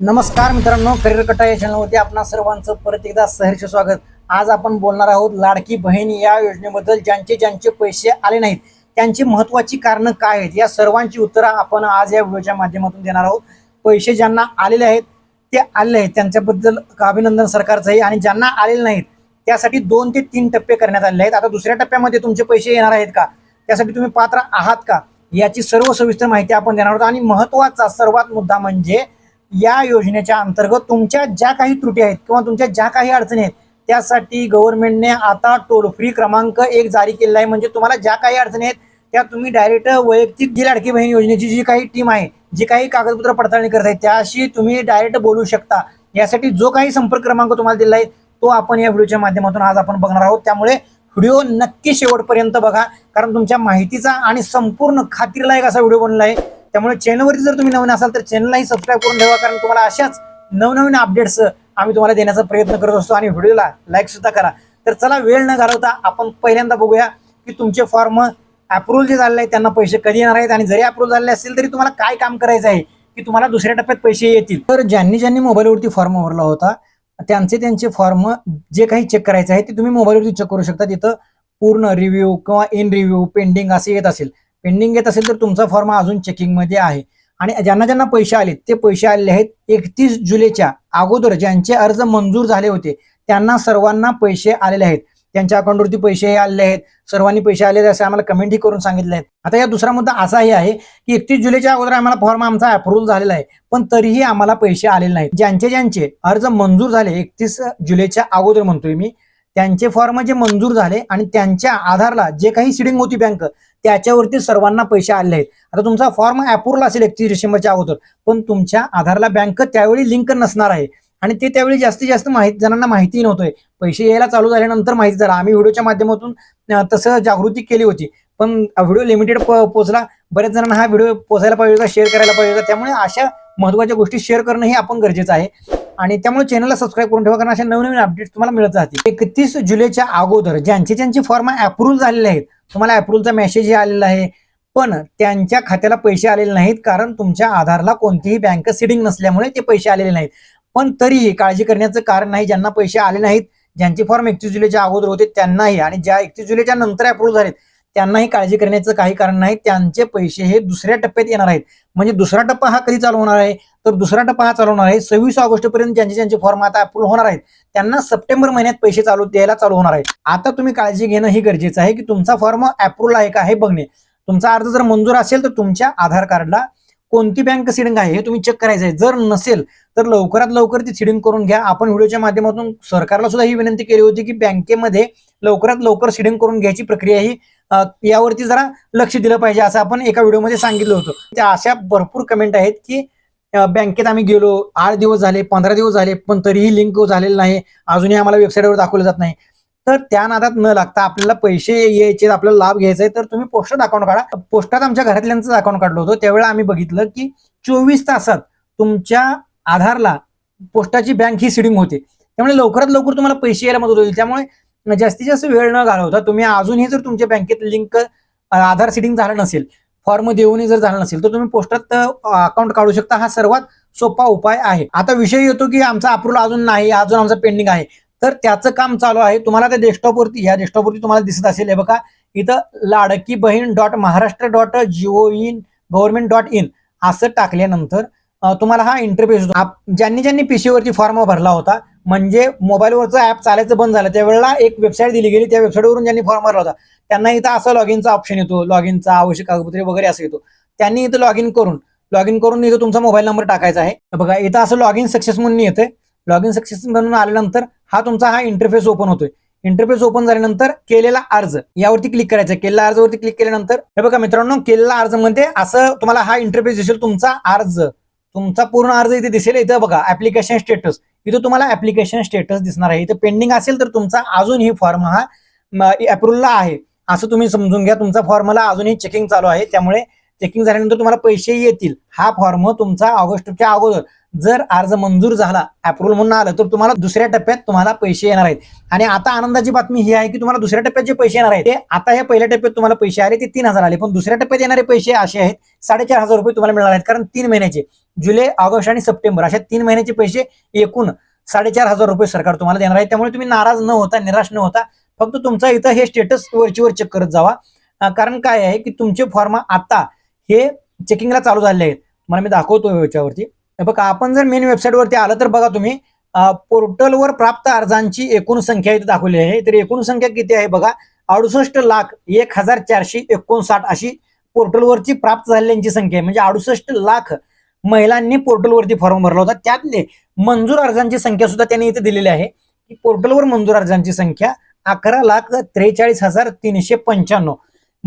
नमस्कार मित्रांनो करिअर कटा या चॅनलवरती आपणा सर्वांचं परत एकदा सहर्ष स्वागत. आज आपण बोलणार आहोत लाडकी बहीण या योजनेबद्दल ज्यांचे ज्यांचे पैसे आले नाहीत त्यांची महत्वाची कारणं काय आहेत? या सर्वांची उत्तरं आपण आज या व्हिडिओच्या माध्यमातून देणार आहोत. पैसे ज्यांना आलेले आहेत ते आलेले आहेत. त्यांच्याबद्दल अभिनंदन सरकारचंही आणि ज्यांना आलेले नाहीत त्यासाठी दोन ते तीन टप्पे करण्यात आलेले आहेत. आता दुसऱ्या टप्प्यामध्ये तुमचे पैसे येणार आहेत का? त्यासाठी तुम्ही पात्र आहात का? याची सर्व सविस्तर माहिती आपण देणार आहोत. आणि महत्त्वाचा सर्वात मुद्दा म्हणजे या योजनेच्या अंतर्गत तुमच्या ज्या काही त्रुटी आहेत किंवा तुमच्या ज्या काही अडचणी आहेत त्यासाठी गव्हर्नमेंटने आता टोल फ्री क्रमांक एक जारी केलेला आहे. म्हणजे तुम्हाला ज्या काही अडचणी आहेत त्या तुम्ही डायरेक्ट वैयक्तिक जी लाडकी बहीण योजनेची जी काही टीम आहे जी काही कागदपत्र पडताळणी करत आहे त्याशी तुम्ही डायरेक्ट बोलू शकता. यासाठी जो काही संपर्क क्रमांक तुम्हाला दिला आहे तो आपण या व्हिडिओच्या माध्यमातून आज आपण बघणार आहोत. त्यामुळे व्हिडिओ नक्की शेवटपर्यंत बघा. कारण तुमच्या माहितीचा आणि संपूर्ण खात्रीलायक असा व्हिडिओ बनला आहे. त्यामुळे चॅनलवरती जर तुम्ही नवीन असाल तर चॅनललाही सबस्क्राईब करून ठेवा कारण तुम्हाला अशाच नवनवीन अपडेट्स आम्ही तुम्हाला देण्याचा प्रयत्न करत असतो आणि व्हिडिओला लाईक सुद्धा करा. तर चला वेळ न घालवता आपण पहिल्यांदा बघूया की तुमचे फॉर्म अप्रूव्हल जे झालेले आहेत त्यांना पैसे कधी येणार आहेत? आणि जरी अप्रूव्ह झाले असतील तरी तुम्हाला काय काम करायचं आहे? की तुम्हाला दुसऱ्या टप्प्यात पैसे येतील. तर ज्यांनी ज्यांनी मोबाईलवरती फॉर्म भरला होता त्यांचे त्यांचे फॉर्म जे काही चेक करायचे आहे ते तुम्ही मोबाईलवरती चेक करू शकता. तिथं पूर्ण रिव्ह्यू किंवा इन रिव्ह्यू पेंडिंग असे येत असेल. पेंडिंग येत असेल तर तुमचा फॉर्म अजून चेकिंगमध्ये आहे. आणि ज्यांना ज्यांना पैसे आले ते पैसे आलेले आहेत एकतीस जुलैच्या अगोदर ज्यांचे अर्ज मंजूर झाले होते त्यांना सर्वांना पैसे आलेले आहेत. त्यांच्या अकाउंटवरती पैसे आलेले आहेत. सर्वांनी पैसे आलेले असे आम्हाला कमेंटही करून सांगितले आहेत आता या दुसरा मुद्दा असाही आहे की एकतीस जुलैच्या अगोदर आम्हाला फॉर्म आमचा अप्रूव्हल झालेला आहे पण तरीही आम्हाला पैसे आलेले नाहीत. ज्यांचे ज्यांचे अर्ज मंजूर झाले एकतीस जुलैच्या अगोदर म्हणतोय मी त्यांचे फॉर्म जे मंजूर झाले आणि त्यांच्या आधारला जे काही सिडिंग होती बँक त्याच्यावरती सर्वांना पैसे आले आहेत. आता तुमचा फॉर्म अप्रूव्हल असेल एकतीस डिसेंबरच्या अगोदर पण तुमच्या आधारला बँक त्यावेळी लिंक नसणार आहे. आणि ते त्यावेळी जास्तीत जास्त माहिती जणांना माहिती नव्हतोय. पैसे यायला चालू झाल्यानंतर माहिती झाला. आम्ही व्हिडिओच्या माध्यमातून तसं जागृती केली होती. पण व्हिडिओ लिमिटेड पोहोचला. बऱ्याच जणांना हा व्हिडिओ पोहोचायला पाहिजे होता शेअर करायला पाहिजे होता. त्यामुळे अशा महत्त्वाच्या गोष्टी शेअर करणं हे आपण गरजेचं आहे. आणि त्यामुळे चॅनलला सबस्क्राईब करून ठेवा कारण अशा नवनवीन अपडेट्स तुम्हाला मिळत राहतील. एकतीस जुलैच्या अगोदर ज्यांचे ज्यांचे फॉर्म अप्रूव्ह झालेले आहेत तुम्हाला अप्रूव्हचा मेसेजही आलेला आहे पण त्यांच्या खात्याला पैसे आलेले नाहीत कारण तुमच्या आधारला कोणतीही बँक सिडिंग नसल्यामुळे ते पैसे आलेले नाहीत. पण तरीही काळजी करण्याचं कारण नाही ज्यांना पैसे आले नाहीत ज्यांचे फॉर्म एकतीस जुलैच्या अगोदर होते त्यांनाही. आणि ज्या एकतीस जुलैच्या नंतर अप्रूव्ह झालेत त्यांनाही काळजी करण्याचं काही कारण नाही. त्यांचे पैसे हे दुसऱ्या टप्प्यात येणार आहेत. म्हणजे दुसरा टप्पा हा कधी चालू होणार आहे? तर दुसरा टप्पा हा चालू होणार आहे. सव्वीस ऑगस्ट पर्यंत ज्यांचे ज्यांचे फॉर्म आता अप्रूव्ह होणार आहेत त्यांना सप्टेंबर महिन्यात पैसे चालू द्यायला चालू होणार आहेत आता तुम्ही काळजी घेणं ही गरजेचं आहे की तुमचा फॉर्म अप्रूव्ह आहे का हे बघणे. तुमचा अर्ज जर मंजूर असेल तर तुमच्या आधार कार्डला कोणती बँक सिडिंग आहे हे तुम्ही चेक करायचं आहे. जर नसेल तर लवकरात लवकर ती सिडिंग करून घ्या. आपण व्हिडिओच्या माध्यमातून सरकारला सुद्धा ही विनंती केली होती की बँकेमध्ये लवकरात लवकर सिडिंग करून घ्यायची प्रक्रिया ही यावरती जरा लक्ष दिलं पाहिजे असं आपण एका व्हिडिओमध्ये सांगितलं होतं. त्या अशा भरपूर कमेंट आहेत की बँकेत आम्ही गेलो आठ दिवस झाले पंधरा दिवस झाले पण तरीही लिंक झालेलं नाही. अजूनही आम्हाला वेबसाईटवर दाखवलं जात नाही. तर त्या नादात न लागता आपल्याला पैसे यायचे आपल्याला लाभ घ्यायचा आहे तर तुम्ही पोस्टात अकाउंट काढा. पोस्टात आमच्या घरातल्यांचं अकाउंट काढलं होतं. त्यावेळेला आम्ही बघितलं की चोवीस तासात तुमच्या आधारला पोस्टाची बँक ही सिडिंग होते. त्यामुळे लवकरात लवकर तुम्हाला पैसे यायला मदत होईल. त्यामुळे जास्तीत जास्त वेळ न घालवता तुम्ही अजूनही जर तुमच्या बँकेत लिंक आधार सिडिंग झालं नसेल फॉर्म देऊनही जर झालं नसेल तर तुम्ही पोस्टात अकाउंट काढू शकता. हा सर्वात सोपा उपाय आहे. आता विषय येतो की आमचा अप्रूव्हल अजून नाही अजून आमचा पेंडिंग आहे. तर त्याचं काम चालू आहे. तुम्हाला त्या डेस्कटॉपवरती ह्या डेस्कटॉपवरती तुम्हाला दिसत असेल. हे बघा इथं Ladki Bahin dot Maharashtra dot gov in government dot in असं टाकल्यानंतर तुम्हाला हा इंटरफेस ज्यांनी ज्यांनी पीसीवरती फॉर्म भरला होता म्हणजे मोबाईलवरचं ऍप चालायचं बंद झालं. त्यावेळेला एक वेबसाईट दिली गेली. त्या वेबसाईटवरून ज्यांनी फॉर्म भरला होता त्यांना इथं असं लॉग इनचा ऑप्शन येतो. लॉग इनचा आवश्यक कागदपत्रे वगैरे असं येतो. त्यांनी इथं लॉग इन करून लॉग इन करून इथं तुमचा मोबाईल नंबर टाकायचा आहे. बघा इथं असं लॉग इन सक्सेस म्हणून येतंय. लॉग इन सक्सेस म्हणून आल्यानंतर हा तुमचा हा इंटरफेस ओपन होतोय. इंटरफेस ओपन झाल्यानंतर केलेला अर्ज यावरती क्लिक करायचं. आहे. केलेला अर्जवरती क्लिक केल्यानंतर हे बघा मित्रांनो केलेला अर्ज म्हणजे असं तुम्हाला हा इंटरफेस दिसेल तुमचा अर्ज. तुमचा पूर्ण अर्ज इथे दिसेल इथं बघा ऍप्लिकेशन स्टेटस इथं तुम्हाला ऍप्लिकेशन स्टेटस दिसणार आहे. इथं पेंडिंग असेल तर तुमचा अजूनही फॉर्म हा अप्रूव्हलला आहे. असं तुम्ही समजून घ्या तुमचा फॉर्मला अजूनही चेकिंग चालू आहे. त्यामुळे चेकिंग झाल्यानंतर तुम्हाला पैसे येतील. हा फॉर्म तुमचा ऑगस्टच्या अगोदर. जर अर्ज मंजूर झाला अप्रुव्हल म्हणून आलं तर तुम्हाला दुसऱ्या टप्प्यात तुम्हाला पैसे येणार आहेत. आणि आता आनंदाची बातमी ही आहे की तुम्हाला दुसऱ्या टप्प्यात जे पैसे येणार आहेत ते आता या पहिल्या टप्प्यात तुम्हाला पैसे आले ते तीन हजार आले. पण दुसऱ्या टप्प्यात येणारे पैसे असे आहेत साडेचार हजार रुपये तुम्हाला मिळणार आहेत कारण तीन महिन्याचे. जुलै ऑगस्ट आणि सप्टेंबर अशा तीन महिन्याचे पैसे एकूण साडेचार हजार रुपये सरकार तुम्हाला देणार आहे. त्यामुळे तुम्ही नाराज न होता निराश न होता फक्त तुमचा इथं हे स्टेटस वरची वर चेक करत जावा. कारण काय आहे की तुमचे फॉर्म आता हे चेकिंगला चालू झाले आहेत. मला मी दाखवतो याच्यावरती. बघा आपण जर मेन वेबसाईटवरती आलं तर बघा तुम्ही पोर्टलवर प्राप्त अर्जांची एकूण संख्या इथे दाखवली आहे. तर एकूण संख्या किती आहे बघा अडुसष्ट लाख एक हजार चारशे एकोणसाठ अशी पोर्टलवरची प्राप्त झालेल्यांची संख्या आहे. म्हणजे अडुसष्ट लाख महिलांनी पोर्टलवरती फॉर्म भरला होता. त्यातले मंजूर अर्जांची संख्या सुद्धा त्यांनी इथे दिलेली आहे. की पोर्टलवर मंजूर अर्जांची संख्या अकरा लाख त्रेचाळीस हजार तीनशे पंच्याण्णव.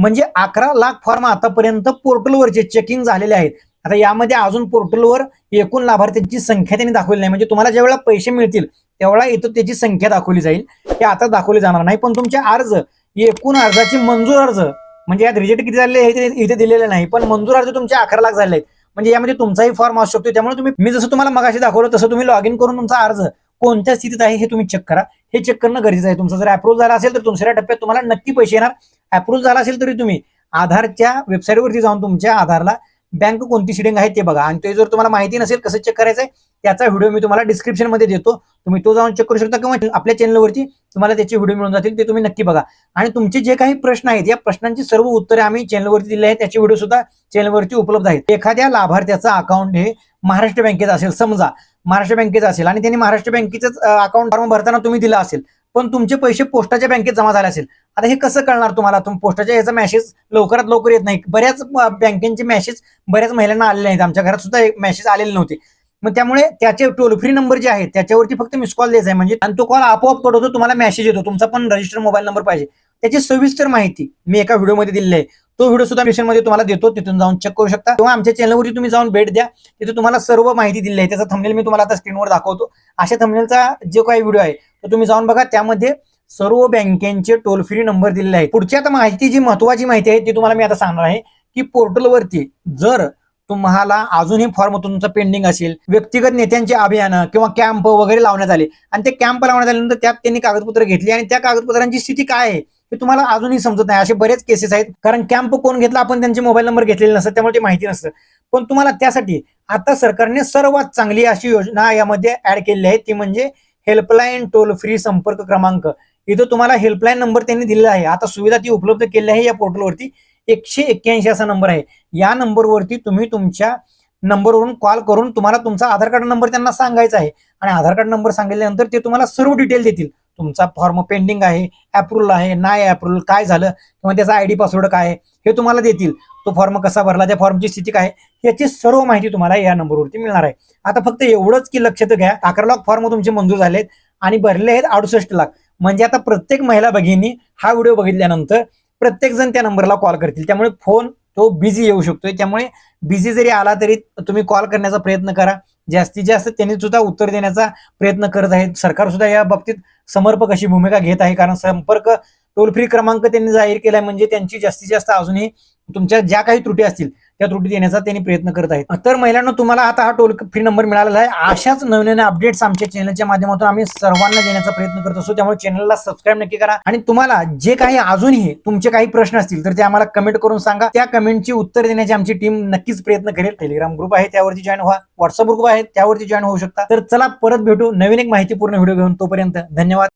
म्हणजे अकरा लाख फॉर्म आतापर्यंत पोर्टलवरचे चेकिंग झालेले आहेत. आता यामध्ये अजून पोर्टलवर एकूण लाभार्थ्यांची संख्या त्यांनी दाखवली नाही. म्हणजे तुम्हाला ज्यावेळेला पैसे मिळतील त्यावेळेला इथं त्याची संख्या दाखवली जाईल. ते आता दाखवली जाणार नाही पण तुमचे अर्ज एकूण अर्जाची मंजूर अर्ज म्हणजे यात रिजेक्ट किती झाले हे इथे दिलेले नाही पण मंजूर अर्ज तुमचे अकरा लाख झाले आहेत. म्हणजे यामध्ये तुमचाही फॉर्म असू शकतो. त्यामुळे तुम्ही मी जसं तुम्हाला मगाशी दाखवलं तसं तुम्ही लॉग इन करून तुमचा अर्ज कोणत्या स्थितीत आहे हे तुम्ही चेक करा. हे चेक करणं गरजेचं आहे. तुमचा जर अप्रूव्ह झाला असेल तर दुसऱ्या टप्प्यात तुम्हाला नक्की पैसे येणार. अप्रूव्ह झाला असेल तरी तुम्ही आधारच्या वेबसाईटवरती जाऊन तुमच्या आधारला बँक कोणती सिडिंग आहे ते बघा. आणि ते जर तुम्हाला माहिती नसेल कसं चेक करायचं आहे त्याचा व्हिडिओ मी तुम्हाला डिस्क्रिप्शनमध्ये देतो. तुम्ही तो जाऊन चेक करू शकता किंवा आपल्या चॅनलवरती तुम्हाला त्याचे व्हिडिओ मिळून जातील ते तुम्ही नक्की बघा. आणि तुमचे जे काही प्रश्न आहेत या प्रश्नांची सर्व उत्तरे आम्ही चॅनलवरती दिली आहेत. त्याचे व्हिडिओ सुद्धा चॅनलवरती उपलब्ध आहेत. एखाद्या लाभार्थ्याचं अकाउंट हे महाराष्ट्र बँकेचं असेल. समजा महाराष्ट्र बँकेचं असेल आणि त्यांनी महाराष्ट्र बँकेचं अकाउंट फॉर्म भरताना तुम्ही दिला असेल. पण तुमचे पैसे पोस्टाच्या बँकेत जमा झाले असेल. आता हे कसं कळणार तुम्हाला? तुम पोस्टाच्या याचा मेसेज लवकरात लवकर येत नाही. बऱ्याच बँकेचे मेसेज बऱ्याच महिलांना आलेले नाहीत. आमच्या घरात सुद्धा मेसेज आलेले नव्हते. मग त्यामुळे त्याचे टोल फ्री नंबर जे आहेत त्याच्यावरती फक्त मिस कॉल द्यायचा आहे. म्हणजे आणि तो कॉल आपोआप कट होतो तुम्हाला मेसेज येतो. तुमचा पण रजिस्टर मोबाईल नंबर पाहिजे. त्याची सविस्तर माहिती मी एका व्हिडिओमध्ये दिलेली आहे. तो व्हिडिओ सुद्धा मध्ये तुम्हाला देतो तिथून जाऊन चेक करू शकता. किंवा आमच्या चॅनलवरती तुम्ही जाऊन भेट द्या. तिथे तुम्हाला सर्व माहिती दिली आहे. त्याचा थंबनेल मी तुम्हाला आता स्क्रीनवर दाखवतो. अशा थंबनेलचा जो काही व्हिडिओ आहे तो तुम्ही जाऊन बघा. त्यामध्ये सर्व बँकेचे टोल फ्री नंबर दिलेले आहे पुढची आता माहिती जी महत्वाची माहिती आहे ती तुम्हाला मी आता सांगणार आहे की पोर्टलवरती जर तुम्हाला अजूनही फॉर्म तुमचं पेंडिंग असेल. व्यक्तिगत नेत्यांचे अभियान किंवा कॅम्प वगैरे लावण्यात आले. आणि ते कॅम्प लावण्यात आल्यानंतर त्यात त्यांनी कागदपत्र घेतली आणि त्या कागदपत्रांची स्थिती काय आहे हे तुम्हाला अजूनही समजत नाही. असे बरेच केसेस आहेत. कारण कॅम्प कोण घेतला आपण त्यांचे मोबाईल नंबर घेतलेले नसतात त्यामुळे ते माहिती नसतं. पण तुम्हाला त्यासाठी आता सरकारने सर्वात चांगली अशी योजना यामध्ये ऍड केलेली आहे. ती म्हणजे हेल्पलाईन टोल फ्री संपर्क क्रमांक. इथं तुम्हाला हेल्पलाईन नंबर त्यांनी दिलेला आहे. आता सुविधा ती उपलब्ध केली आहे या पोर्टलवरती एकशे एक्क्याऐंशी असा नंबर आहे. या नंबरवरती तुम्ही तुमच्या नंबरवरून कॉल करून तुम्हाला तुमचा आधार कार्ड नंबर त्यांना सांगायचा आहे. आणि आधार कार्ड नंबर सांगितल्यानंतर ते तुम्हाला सर्व डिटेल देतील. तुमचा फॉर्म पेंडिंग आहे अप्रुव्हल आहे नाही अप्रुव्हल काय झालं किंवा त्याचा आयडी पासवर्ड काय आहे हे तुम्हाला देतील. तो फॉर्म कसा भरला त्या फॉर्मची स्थिती काय याची सर्व माहिती तुम्हाला या नंबरवरती मिळणार आहे. आता फक्त एवढंच की लक्षात घ्या. अकरा लाख फॉर्म तुमचे मंजूर झालेत आणि भरले आहेत अडुसष्ट लाख. म्हणजे आता प्रत्येक महिला भगिनी हा व्हिडिओ बघितल्यानंतर प्रत्येकजण त्या नंबरला कॉल करतील. त्यामुळे फोन तो बिझी येऊ शकतोय. त्यामुळे बिझी जरी आला तरी तुम्ही कॉल करण्याचा प्रयत्न करा. जास्तीत जास्त त्यांनी सुद्धा उत्तर देण्याचा प्रयत्न करत आहेत. सरकार सुद्धा या बाबतीत समर्पक अशी भूमिका घेत आहे. कारण संपर्क टोल फ्री क्रमांक त्यांनी जाहीर केलाय. म्हणजे त्यांची जास्तीत जास्त अजूनही तुमच्या ज्या काही त्रुटी असतील त्या त्रुटी देण्याचा त्यांनी प्रयत्न करत आहेत. तर महिलांना तुम्हाला आता हा टोल फ्री नंबर मिळालेला आहे. अशाच नवीन अपडेट्स आमच्या चॅनलच्या माध्यमातून आम्ही सर्वांना देण्याचा प्रयत्न करत असतो. त्यामुळे चॅनलला सबस्क्राईब नक्की करा. आणि तुम्हाला जे काही अजूनही तुमचे काही प्रश्न असतील तर ते आम्हाला कमेंट करून सांगा. त्या कमेंटची उत्तर देण्याची आमची टीम नक्कीच प्रयत्न करेल. टेलिग्राम ग्रुप आहे त्यावरती जॉईन व्हा. व्हॉट्सअप ग्रुप आहे त्यावरती जॉईन होऊ शकता. तर चला परत भेटू. नवीन एक माहितीपूर्ण व्हिडिओ घेऊन तोपर्यंत धन्यवाद.